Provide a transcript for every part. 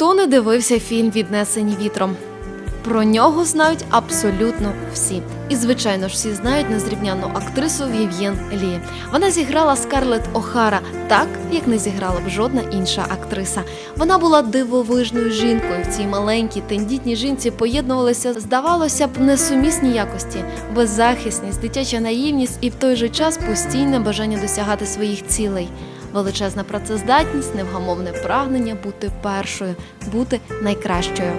Хто не дивився фільм Віднесені вітром? Про нього знають абсолютно всі. І, звичайно ж, всі знають незрівняну актрису Вів'єн Лі. Вона зіграла Скарлетт О'Хара так, як не зіграла б жодна інша актриса. Вона була дивовижною жінкою. В цій маленькій тендітній жінці поєднувалися, здавалося б, несумісні якості, беззахисність, дитяча наївність і в той же час постійне бажання досягати своїх цілей. Величезна працездатність, невгамовне прагнення бути першою, бути найкращою.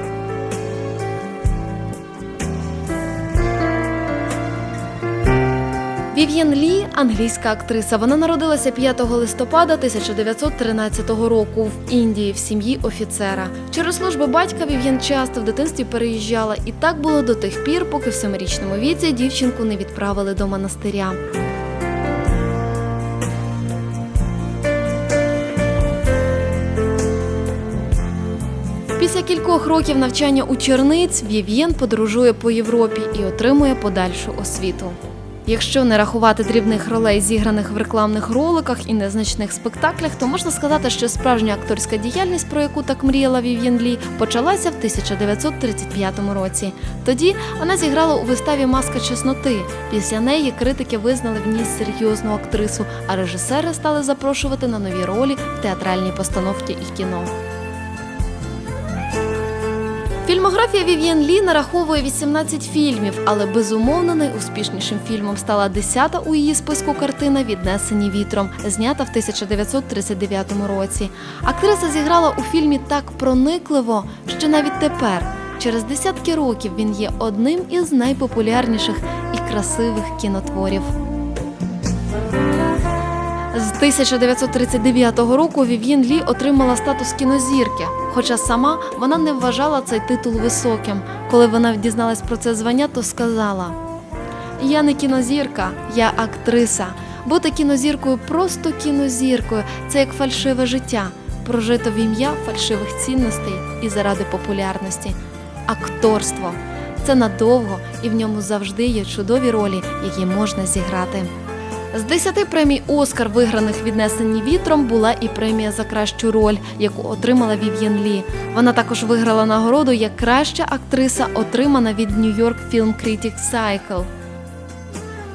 Вів'єн Лі англійська актриса. Вона народилася 5 листопада 1913 року в Індії в сім'ї офіцера. Через службу батька Вів'єн часто в дитинстві переїжджала, і так було до тих пір, поки в семирічному віці дівчинку не відправили до монастиря. Після кількох років навчання у черниць Вів'єн подорожує по Європі і отримує подальшу освіту. Якщо не рахувати дрібних ролей, зіграних в рекламних роликах і незначних спектаклях, то можна сказати, що справжня акторська діяльність, про яку так мріяла Вів'єн Лі, почалася в 1935 році. Тоді вона зіграла у виставі Маска чесноти. Після неї критики визнали в ній серйозну актрису, а режисери стали запрошувати на нові ролі в театральній постановці і кіно. Фільмографія Вів'єн Лі нараховує 18 фільмів, але безумовно найуспішнішим фільмом стала 10-та у її списку картина Віднесені вітром, знята в 1939 році. Актриса зіграла у фільмі так проникливо, що навіть тепер, через десятки років, він є одним із найпопулярніших і красивих кінотворів. З 1939 року Вів'єн Лі отримала статус кінозірки, хоча сама вона не вважала цей титул високим. Коли вона дізналась про це звання, то сказала: Я не кінозірка, я актриса. Бути кінозіркою просто кінозіркою це як фальшиве життя, прожито в ім'я фальшивих цінностей і заради популярності. Акторство це надовго, і в ньому завжди є чудові ролі, які можна зіграти. З десяти премій Оскар, виграних віднесені вітром, була і премія за кращу роль, яку отримала Вів'єн Лі. Вона також виграла нагороду як краща актриса, отримана від New York Film Critics Cycle.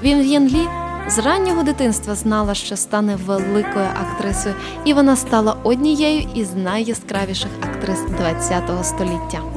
Вів'єн Лі з раннього дитинства знала, що стане великою актрисою, і вона стала однією із найяскравіших актрис ХХ століття.